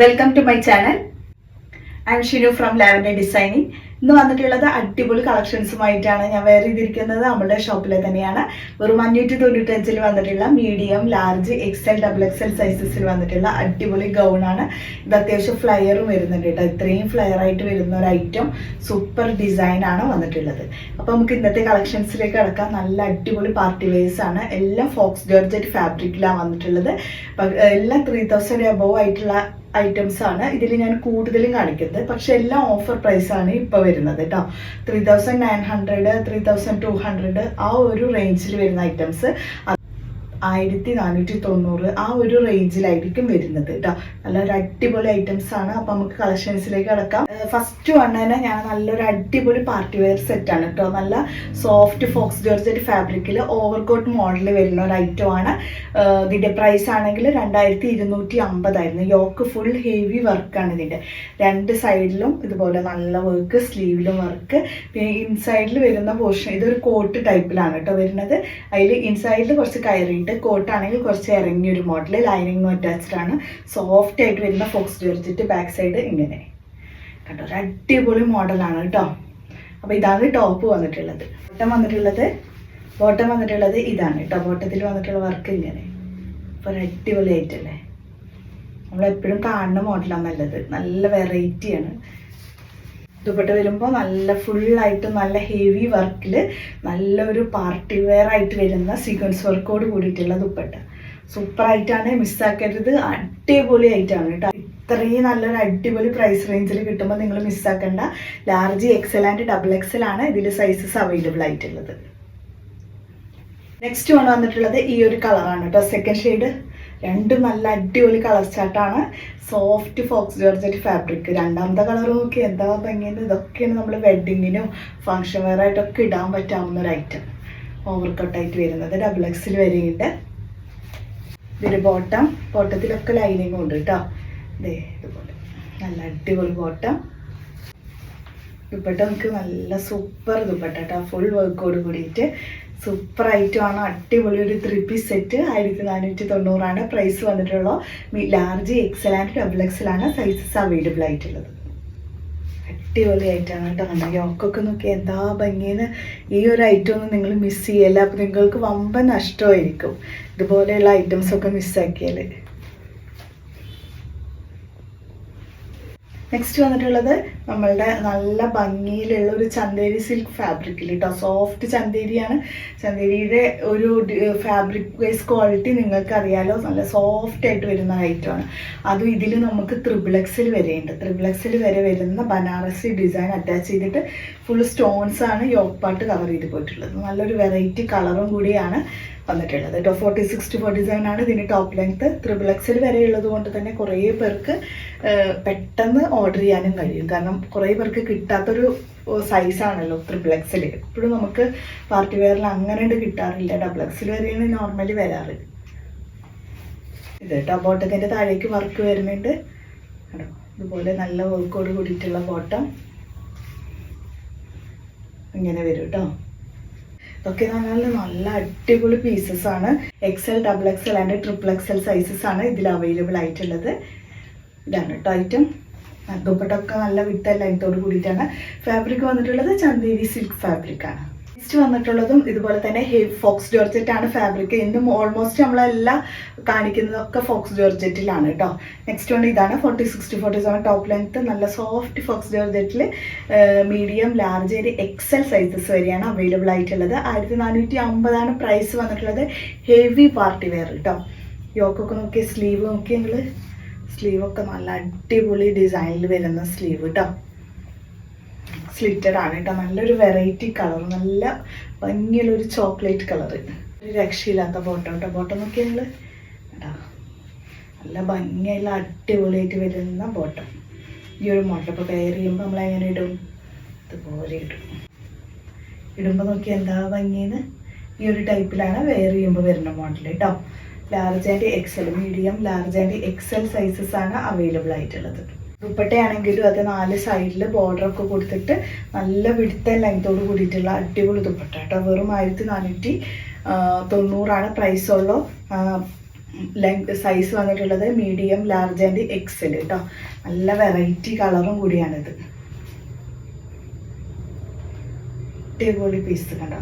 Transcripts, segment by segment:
Welcome to my channel I'm Shinu from lavender designing ഇന്ന് വന്നിട്ടുള്ളത് അടിപൊളി കളക്ഷൻസുമായിട്ടാണ്. ഞാൻ വേറെ ചെയ്തിരിക്കുന്നത് നമ്മുടെ ഷോപ്പിലെ തന്നെയാണ്. വെറും അഞ്ഞൂറ്റി തൊണ്ണൂറ്റഞ്ചിൽ വന്നിട്ടുള്ള medium large XL double XL സൈസസിൽ വന്നിട്ടുള്ള അടിപൊളി ഗൗണാണ് ഇത് അത്യാവശ്യം ഫ്ലയറും വരുന്നുണ്ട് കേട്ടോ. ഇത്രയും ഫ്ലയർ ആയിട്ട് വരുന്ന ഒരു ഐറ്റം സൂപ്പർ ഡിസൈൻ ആണ് വന്നിട്ടുള്ളത്. അപ്പോൾ നമുക്ക് ഇന്നത്തെ കളക്ഷൻസിലേക്ക് കിടക്കാം. നല്ല അടിപൊളി പാർട്ടി വെയർസ് ആണ്. എല്ലാം ഫോക്സ് ജോർജറ്റ് ഫാബ്രിക്കിലാണ് വന്നിട്ടുള്ളത്. എല്ലാം ത്രീ തൗസൻഡ് എബോവ് ആയിട്ടുള്ള ഐറ്റംസ് ആണ്. ഇതിൽ ഞാൻ കൂടുതലും കാണിക്കുന്നത്. പക്ഷെ എല്ലാം ഓഫർ പ്രൈസ് ആണ് ഇപ്പോൾ വരുന്നത് കേട്ടോ three thousand nine hundred three thousand two hundred ആ ഒരു റേഞ്ചിൽ വരുന്ന ഐറ്റംസ് ആയിരത്തി നാനൂറ്റി തൊണ്ണൂറ് ആ ഒരു റേഞ്ചിലായിരിക്കും വരുന്നത് കേട്ടോ നല്ലൊരു അടിപൊളി ഐറ്റംസ് ആണ്. അപ്പൊ നമുക്ക് കളക്ഷൻസിലേക്ക് കിടക്കാം. ഫസ്റ്റ് വൺ തന്നെ ഞാൻ നല്ലൊരു അടിപൊളി പാർട്ടി വെയർ സെറ്റ് ആണ് കേട്ടോ നല്ല സോഫ്റ്റ് ഫോക്സ് ജോർജറ്റ് ഫാബ്രിക്കിൽ ഓവർകോട്ട് മോഡൽ വരുന്ന ഒരു ഐറ്റം ആണ്. ഇതിന്റെ പ്രൈസ് ആണെങ്കിൽ രണ്ടായിരത്തി ഇരുന്നൂറ്റി അമ്പതായിരുന്നു യോക്ക് ഫുൾ ഹെവി വർക്കാണ് ഇതിന്റെ. രണ്ട് സൈഡിലും ഇതുപോലെ നല്ല വർക്ക് സ്ലീവിലും വർക്ക് പിന്നെ ഇൻസൈഡിൽ വരുന്ന പോർഷൻ ഇതൊരു കോട്ട് ടൈപ്പിലാണ് കേട്ടോ വരുന്നത്. അതിൽ ഇൻസൈഡിൽ കുറച്ച് കയറിയിട്ട് കോട്ടാണെങ്കിൽ കുറച്ച് ഇറങ്ങിയ ഒരു മോഡൽ ലൈനിങ്ങും അറ്റാച്ച്ഡ് ആണ്. സോഫ്റ്റ് ആയിട്ട് വരുന്ന ഫോക്സ് ജോർജിറ്റ് ബാക്ക് സൈഡ് ഇങ്ങനെ. കണ്ടോ? ഒരു അടിപൊളി മോഡലാണ് കേട്ടോ. അപ്പോൾ ഇതാണ് ടോപ്പ് വന്നിട്ടുള്ളത്. ബോട്ടം വന്നിട്ടുള്ളത് ബോട്ടം വന്നിട്ടുള്ളത് ഇതാണ് കേട്ടോ. ബോട്ടത്തിൽ വന്നിട്ടുള്ള വർക്ക് ഇങ്ങനെ. അപ്പോൾ ഒരു അടിപൊളി ആയിട്ടല്ലേ നമ്മളെപ്പോഴും കാണുന്ന മോഡലാണ് നല്ലത്. നല്ല വെറൈറ്റിയാണ് ദുപ്പട്ട വരുമ്പോൾ നല്ല ഫുള്ളായിട്ട് നല്ല ഹെവി വർക്കിൽ നല്ലൊരു പാർട്ടി വെയർ ആയിട്ട് വരുന്ന സീക്വൻസ് വർക്കോട് കൂടിയിട്ടുള്ള ദുപ്പട്ട. സൂപ്പറായിട്ടാണ് മിസ്സാക്കരുത്. അടിപൊളി ആയിട്ടാണ് കേട്ടോ ഇത്രയും നല്ലൊരു അടിപൊളി പ്രൈസ് റേഞ്ചിൽ കിട്ടുമ്പോൾ നിങ്ങൾ മിസ്സാക്കണ്ട. Large XL and double XL ആണ് ഇതിൽ സൈസസ് അവൈലബിൾ ആയിട്ടുള്ളത്. നെക്സ്റ്റ് വൺ വന്നിട്ടുള്ളത് ഈ ഒരു കളറാണ് കേട്ടോ സെക്കൻഡ് ഷെയ്ഡ് രണ്ടും നല്ല അടിപൊളി കളർ ചാട്ടാണ് സോഫ്റ്റ് ഫോക്സ് ജോർജറ്റ് ഫാബ്രിക് രണ്ടാമത്തെ കളർ നോക്കി. എന്താ ഭംഗിയെന്ന് ഇതൊക്കെയാണ് നമ്മൾ വെഡിങ്ങിനും ഫംഗ്ഷൻ വെയർ ആയിട്ടൊക്കെ ഇടാൻ പറ്റാവുന്ന ഒരു ഐറ്റം ഓവർ കട്ടായിട്ട് വരുന്നത്. ഡബിൾ എക്സിൽ വരെയുണ്ട്. ഇതൊരു ബോട്ടം ബോട്ടത്തിലൊക്കെ ലൈനിങ് ഉണ്ട് കേട്ടോ ദേ ഇതുപോലെ. നല്ല അടിപൊളി ബോട്ടം ദുപ്പട്ട നമുക്ക് നല്ല സൂപ്പർ ദുപ്പട്ട കേട്ടോ ഫുൾ വർക്കോട് കൂടിയിട്ട് സൂപ്പർ ഐറ്റമാണ് അടിപൊളി ഒരു ത്രീ പീസ് സെറ്റ് ആയിരത്തി നാനൂറ്റി തൊണ്ണൂറാണ് പ്രൈസ് വന്നിട്ടുള്ളത് large XL and double XL ആണ് സൈസസ് അവൈലബിൾ ആയിട്ടുള്ളത്. അടിപൊളി ഐറ്റമാണ് കേട്ടോ നമ്മുടെ യോക്കൊക്കെ നോക്കി എന്താ ഭംഗിയെന്ന് ഈ ഒരു ഐറ്റം ഒന്നും നിങ്ങൾ മിസ് ചെയ്യല്ല. അപ്പം നിങ്ങൾക്ക് വമ്പൻ നഷ്ടമായിരിക്കും. ഇതുപോലെയുള്ള ഐറ്റംസൊക്കെ മിസ്സാക്കിയാൽ നെക്സ്റ്റ് വന്നിട്ടുള്ളത് നമ്മളുടെ നല്ല ഭംഗിയിലുള്ള ഒരു ചന്തേരി സിൽക്ക് ഫാബ്രിക്കിൽ കേട്ടോ സോഫ്റ്റ് ചന്തേരിയാണ് ചന്തേരിയുടെ ഒരു ഫാബ്രിക് വൈസ് ക്വാളിറ്റി നിങ്ങൾക്ക് അറിയാലോ നല്ല സോഫ്റ്റ് ആയിട്ട് വരുന്ന ഐറ്റമാണ് അതും ഇതിൽ നമുക്ക് ത്രിബിളക്സിൽ വരെയുണ്ട്. ത്രിബിളക്സിൽ വരെ വരുന്ന ബനാറസി ഡിസൈൻ അറ്റാച്ച് ചെയ്തിട്ട് ഫുൾ സ്റ്റോൺസ് ആണ് യോക്ക് പാട്ട് കവർ ചെയ്ത് പോയിട്ടുള്ളത്. നല്ലൊരു വെറൈറ്റി കളറും കൂടിയാണ്. വന്നിട്ടുള്ളത്. കേട്ടോ forty six to forty seven ആണ് ഇതിന് ടോപ്പ് ലെങ്ത് ത്രിബിൾ എക്സിൽ വരെ ഉള്ളത് കൊണ്ട് തന്നെ കുറേ പേർക്ക് പെട്ടെന്ന് ഓർഡർ ചെയ്യാനും കഴിയും. കാരണം കുറേ പേർക്ക് കിട്ടാത്തൊരു സൈസാണല്ലോ ത്രിബിൾ എക്സിൽ എപ്പോഴും നമുക്ക് പാർട്ടി വെയറിൽ അങ്ങനെ കിട്ടാറില്ല. ഡബിൾ എക്സിൽ വരെയാണ് നോർമലി വരാറ്. ഇത് കേട്ടോ ബോട്ടത്തിന്റെ താഴേക്ക് വർക്ക് വരുന്നുണ്ട്. ഇതുപോലെ നല്ല വർക്കോട് കൂടിയിട്ടുള്ള ബോട്ടം ഇങ്ങനെ വരും കേട്ടോ ഇതൊക്കെ എന്ന് പറഞ്ഞാൽ നല്ല അടിപൊളി പീസസ് ആണ്. XL double XL and triple XL sizes ആണ് ഇതിൽ അവൈലബിൾ ആയിട്ടുള്ളത്. ഇതാണ് കേട്ടോ ഐറ്റം ദുപ്പട്ടൊക്കെ നല്ല വിത്ത് ലെങ്തോട് കൂടിയിട്ടാണ്. ഫാബ്രിക് വന്നിട്ടുള്ളത് ചന്തേരി സിൽക്ക് ഫാബ്രിക് ആണ്. നെക്സ്റ്റ് വന്നിട്ടുള്ളതും ഇതുപോലെ തന്നെ ഹെവി ഫോക്സ് ജോർജറ്റ് ആണ് ഫാബ്രിക് എന്നും ഓൾമോസ്റ്റ് നമ്മളെല്ലാം കാണിക്കുന്നതൊക്കെ ഫോക്സ് ജോർജറ്റിലാണ് കേട്ടോ നെക്സ്റ്റ് വൺ ഇതാണ് forty sixty forty seven top length നല്ല സോഫ്റ്റ് ഫോക്സ് ജോർജറ്റിൽ മീഡിയം ലാർജ് ഒരു എക്സൽ സൈസസ് വരെയാണ് അവൈലബിൾ ആയിട്ടുള്ളത്. ആയിരത്തി നാനൂറ്റി അമ്പതാണ് പ്രൈസ് വന്നിട്ടുള്ളത് ഹെവി പാർട്ടി വെയർ കേട്ടോ യോക്കൊക്കെ നോക്കി സ്ലീവ് നോക്കി നിങ്ങൾ സ്ലീവൊക്കെ നല്ല അടിപൊളി ഡിസൈനിൽ വരുന്ന സ്ലീവ് കേട്ടോ സ്ലിറ്റഡ് ആണ് കേട്ടോ. നല്ലൊരു വെറൈറ്റി കളർ നല്ല ഭംഗിയുള്ളൊരു ചോക്ലേറ്റ് കളർ രക്ഷയില്ലാത്ത ബോട്ടം കേട്ടോ. ബോട്ടം നോക്കിയാൽ കേട്ടോ നല്ല ഭംഗിയുള്ള അടിപൊളിയായിട്ട് വരുന്ന ബോട്ടം ഈ ഒരു മോട്ടർ ഇപ്പോൾ പെയർ ചെയ്യുമ്പോൾ നമ്മൾ എങ്ങനെ ഇടും? ഇതുപോലെ ഇടും. ഇടുമ്പോൾ നോക്കി എന്താ ഭംഗിന്ന്? ഈ ഒരു ടൈപ്പിലാണ് വെയർ ചെയ്യുമ്പോൾ വരുന്ന മോഡൽ കേട്ടോ. Large and XL medium large and XL sizes ആണ് അവൈലബിൾ ആയിട്ടുള്ളത്. ദുപ്പട്ടയാണെങ്കിലും അത് നാല് സൈഡിൽ ബോർഡർ ഒക്കെ കൊടുത്തിട്ട് നല്ല വിടുത്ത ലെങ്തോട് കൂടിയിട്ടുള്ള അടിപൊളി ദുപ്പട്ട കേട്ടോ. വെറും ആയിരത്തി നാനൂറ്റി തൊണ്ണൂറാണ് പ്രൈസ് ഉള്ളൂ. ലെങ്ത് സൈസ് വന്നിട്ടുള്ളത് മീഡിയം ലാർജ് ആൻഡ് എക്സൽ കേട്ടോ. നല്ല വെറൈറ്റി കളറും കൂടിയാണിത്. അടിപൊളി പീസ് കണ്ടോ?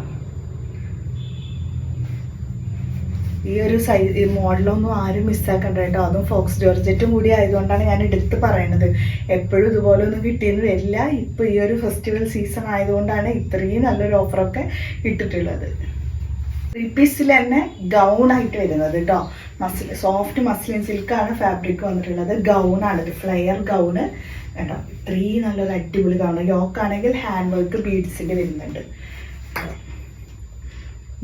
ഈ ഒരു സൈസ് മോഡലൊന്നും ആരും മിസ്സാക്കണ്ട കേട്ടോ. അതും ഫോക്സ് ജോർജറ്റും കൂടി ആയതുകൊണ്ടാണ് ഞാൻ എടുത്ത് പറയണത്. എപ്പോഴും ഇതുപോലെ ഒന്നും കിട്ടിയെന്ന് വരില്ല. ഇപ്പൊ ഈ ഒരു ഫെസ്റ്റിവൽ സീസൺ ആയതുകൊണ്ടാണ് ഇത്രയും നല്ലൊരു ഓഫറൊക്കെ ഇട്ടിട്ടുള്ളത് ത്രീ പീസിൽ തന്നെ ഗൗൺ ആയിട്ട് വരുന്നത് കേട്ടോ. മസിൽ സോഫ്റ്റ് മസ്ലിൻ സിൽക്കാണ് ഫാബ്രിക് വന്നിട്ടുള്ളത്. ആണ്. ഇത് ഫ്ലെയർ ഗൗണ് കേട്ടോ ഇത്രയും നല്ലൊരു അടിപൊളി ഗൗൺ ലോക്കാണെങ്കിൽ ഹാൻഡ് വർക്ക് ബീഡ്സിന്റെ വരുന്നുണ്ട്.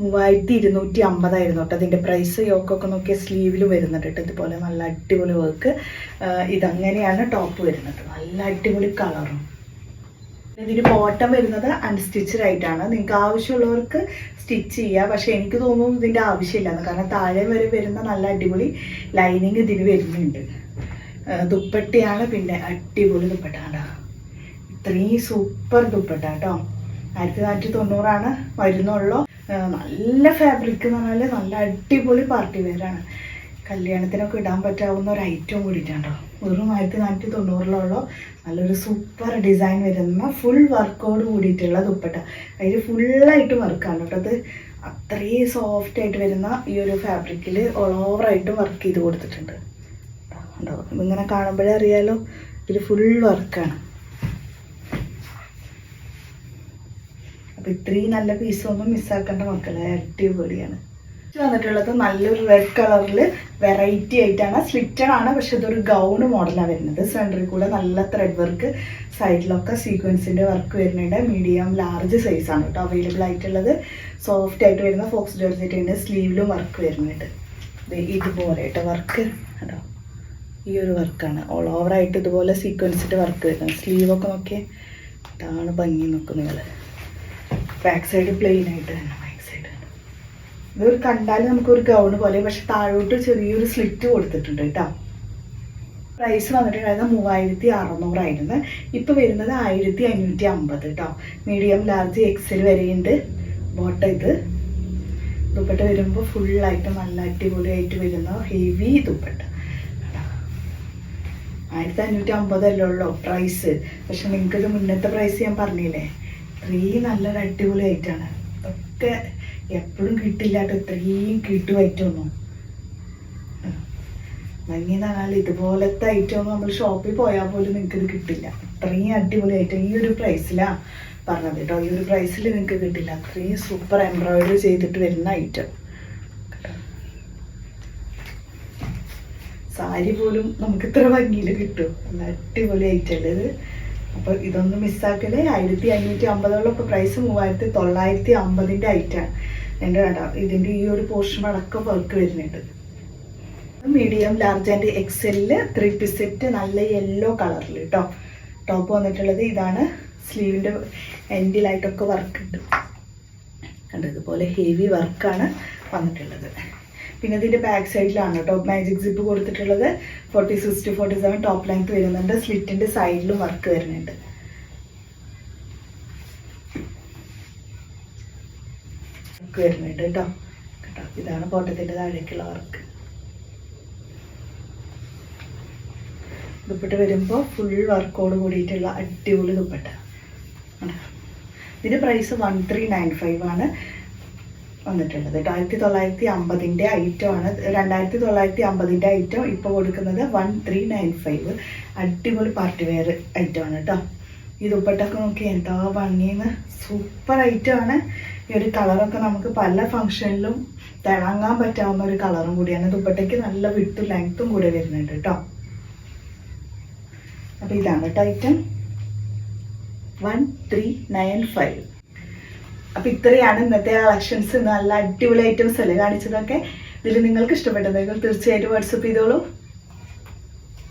മൂവായിരത്തി ഇരുന്നൂറ്റി അമ്പതായിരുന്നു കേട്ടോ. അതിന്റെ പ്രൈസ് യോക്കൊക്കെ നോക്കിയ സ്ലീവിൽ വരുന്നുണ്ട് കേട്ടോ. ഇതുപോലെ നല്ല അടിപൊളി വർക്ക് ഇതങ്ങനെയാണ് ടോപ്പ് വരുന്നത്. നല്ല അടിപൊളി കളറും ഇതിന് ബോട്ടം വരുന്നത് അൺസ്റ്റിച്ചഡ് ആയിട്ടാണ് നിങ്ങൾക്ക് ആവശ്യമുള്ളവർക്ക് സ്റ്റിച്ച് ചെയ്യുക പക്ഷേ എനിക്ക് തോന്നുന്നു ഇതിന്റെ ആവശ്യമില്ലാന്ന് കാരണം താഴെ വരെ വരുന്ന നല്ല അടിപൊളി ലൈനിങ് ഇതിന് വരുന്നുണ്ട്. ദുപ്പട്ടിയാണ് പിന്നെ അടിപൊളി ദുപ്പട്ട കേട്ടോ ഇത്രയും സൂപ്പർ ദുപ്പട്ട കേട്ടോ. ആയിരത്തി തൊള്ളായിരത്തി തൊണ്ണൂറാണ് വരുന്നുള്ളൂ. നല്ല ഫാബ്രിക് എന്ന് പറഞ്ഞാൽ നല്ല അടിപൊളി പാർട്ടി വെയറാണ് കല്യാണത്തിനൊക്കെ ഇടാൻ പറ്റാവുന്ന ഒരു ഐറ്റം കൂടിയിട്ടാണ് വെറും ആയിരത്തി നാനൂറ്റി തൊണ്ണൂറിലുള്ള നല്ലൊരു സൂപ്പർ ഡിസൈൻ വരുന്ന ഫുൾ വർക്കോട് കൂടിയിട്ടുള്ള ദുപ്പട്ട. അതിൽ ഫുള്ളായിട്ട് വർക്കാണ് കേട്ടോ. അത് അത്രയും സോഫ്റ്റ് ആയിട്ട് വരുന്ന ഈ ഒരു ഫാബ്രിക്കിൽ ഓൾ ഓവറായിട്ട് വർക്ക് ചെയ്ത് കൊടുത്തിട്ടുണ്ട്. ഉണ്ടാവും ഇങ്ങനെ കാണുമ്പോഴേ അറിയാലോ ഇതിൽ ഫുൾ വർക്കാണ് അപ്പോൾ ഇത്രയും നല്ല പീസൊന്നും മിസ്സാക്കേണ്ട മക്കളെ. അടിപൊളിയാണ്. വന്നിട്ടുള്ളത് നല്ലൊരു റെഡ് കളറിൽ വെറൈറ്റി ആയിട്ടാണ്. സ്ലിറ്റഡ് ആണ് പക്ഷെ ഇതൊരു ഗൗൺ മോഡലാണ് വരുന്നത്. സെന്ററിൽ കൂടെ നല്ല ത്രെഡ് വർക്ക് സൈഡിലൊക്കെ സീക്വൻസിന്റെ വർക്ക് വരുന്നുണ്ട്. മീഡിയം ലാർജ് സൈസാണ് കേട്ടോ അവൈലബിൾ ആയിട്ടുള്ളത്. സോഫ്റ്റ് ആയിട്ട് വരുന്ന ഫോക്സ് ജോർജറ്റിന്റെ സ്ലീവിലും വർക്ക് വരുന്നുണ്ട്. ഇതുപോലെ കേട്ടോ വർക്ക് കേട്ടോ ഈ ഒരു വർക്കാണ് ഓൾ ഓവറായിട്ട് ഇതുപോലെ സീക്വൻസിന്റെ വർക്ക് വരുന്നത് സ്ലീവൊക്കെ നോക്കിയേ. ഇതാണ് ഭംഗി നോക്കുന്നത്. ബാക്ക് സൈഡ് പ്ലെയിൻ ആയിട്ട് തന്നെ ബാക്ക് സൈഡ് ഇതൊരു കണ്ടാൽ നമുക്കൊരു ഗൗൺ പോലെ പക്ഷെ താഴോട്ട് ചെറിയൊരു സ്ലിറ്റ് കൊടുത്തിട്ടുണ്ട് കേട്ടോ. പ്രൈസ് വന്നിട്ടുണ്ടായിരുന്നത് മൂവായിരത്തി അറുന്നൂറായിരുന്നു ഇപ്പോൾ വരുന്നത് ആയിരത്തി അഞ്ഞൂറ്റി അമ്പത് കേട്ടോ മീഡിയം ലാർജ് എക്സൽ വരെയുണ്ട് ബോട്ട ഇത്. ദുപ്പട്ട വരുമ്പോൾ ഫുള്ളായിട്ട് നല്ല അടിപൊളിയായിട്ട് വരുന്ന ഹെവി ദുപ്പട്ട. ആയിരത്തി അഞ്ഞൂറ്റി അമ്പതല്ലേ പ്രൈസ് പക്ഷെ നിങ്ങൾക്കിത് മുന്നത്തെ പ്രൈസ് ഞാൻ പറഞ്ഞില്ലേ? ഇത്രയും നല്ലൊരു അടിപൊളി ഐറ്റമാണ് ഇതൊക്കെ എപ്പോഴും കിട്ടില്ല കേട്ടോ. ഇത്രയും കിട്ടും ഐറ്റമൊന്നും ഭംഗി എന്ന് ഇതുപോലത്തെ ഐറ്റം നമ്മൾ ഷോപ്പിൽ പോയാൽ പോലും നിങ്ങൾക്ക് ഇത് കിട്ടില്ല. ഇത്രയും അടിപൊളി ഐറ്റം ഈ ഒരു പ്രൈസിലാണ് പറഞ്ഞത് കേട്ടോ. ഈ ഒരു പ്രൈസിൽ നിങ്ങൾക്ക് കിട്ടില്ല. അത്രയും സൂപ്പർ എംബ്രോയിഡറി ചെയ്തിട്ട് വരുന്ന ഐറ്റം സാരി പോലും നമുക്ക് ഇത്ര ഭംഗിയിൽ കിട്ടും. അടിപൊളി ഐറ്റം ഇത്. അപ്പോൾ ഇതൊന്നും മിസ്സാക്കൽ. ആയിരത്തി അഞ്ഞൂറ്റി അമ്പതോളം ഇപ്പോൾ പ്രൈസ് മൂവായിരത്തി തൊള്ളായിരത്തി അമ്പതിന്റെ ഐറ്റാണ് എന്റെ വേണ്ട ഇതിന്റെ ഈ ഒരു പോർഷൻ അടക്കം വർക്ക് വരുന്നുണ്ട്. മീഡിയം ലാർജ് ആൻഡ് എക്സെല്ലിൽ ത്രീ പീസ് സെറ്റ് നല്ല യെല്ലോ കളറിൽ കേട്ടോ ടോപ്പ് വന്നിട്ടുള്ളത് ഇതാണ്. സ്ലീവിന്റെ എൻഡിലായിട്ടൊക്കെ വർക്ക് ഉണ്ട്. കണ്ടതുപോലെ ഹെവി വർക്കാണ് വന്നിട്ടുള്ളത്. പിന്നെ ഇതിന്റെ ബാക്ക് സൈഡിലാണ് കേട്ടോ മാജിക് സിപ്പ് കൊടുത്തിട്ടുള്ളത്. Forty six to forty seven top length വരുന്നുണ്ട്. സ്ലിറ്റിന്റെ സൈഡിലും വർക്ക് വരുന്നുണ്ട്. വർക്ക് വരുന്നുണ്ട് കേട്ടോ. കേട്ടോ. ഇതാണ് പോട്ടത്തിന്റെ താഴേക്കുള്ള വർക്ക് ദുപ്പട്ട വരുമ്പോൾ ഫുൾ വർക്കോട് കൂടിയിട്ടുള്ള അടിപൊളി ദുപ്പട്ട? ഇതിന്റെ price one three nine five ആണ്. വന്നിട്ടുള്ളത്. ആയിരത്തി തൊള്ളായിരത്തി അമ്പതിന്റെ ഐറ്റം ആണ് രണ്ടായിരത്തി തൊള്ളായിരത്തി അമ്പതിന്റെ ഐറ്റം ഇപ്പോൾ കൊടുക്കുന്നത് വൺ ത്രീ നയൻ ഫൈവ്. അടിപൊളി പാർട്ടി വെയർ ഐറ്റം ആണ് കേട്ടോ. ഈ ദുപ്പട്ടൊക്കെ നോക്കി എന്താ ഭംഗിയെന്ന്. സൂപ്പർ ഐറ്റം ആണ് ഈ ഒരു കളറൊക്കെ നമുക്ക് പല ഫങ്ഷനിലും തിളങ്ങാൻ പറ്റാവുന്ന ഒരു കളറും കൂടിയാണ്. ദുപ്പട്ടയ്ക്ക് നല്ല വിട്ടും ലെങ്ത്തും കൂടെ വരുന്നുണ്ട് കേട്ടോ. അപ്പോൾ ഇതാണ് കേട്ടോ item one three nine five. അപ്പോൾ ഇത്രയാണ് ഇന്നത്തെ കളക്ഷൻസ് നല്ല അടിപൊളി ഐറ്റംസ് അല്ലേ കാണിച്ചതൊക്കെ. ഇതിൽ നിങ്ങൾക്ക് ഇഷ്ടപ്പെട്ടതെങ്കിൽ തീർച്ചയായിട്ടും വാട്സപ്പ് ചെയ്തോളൂ.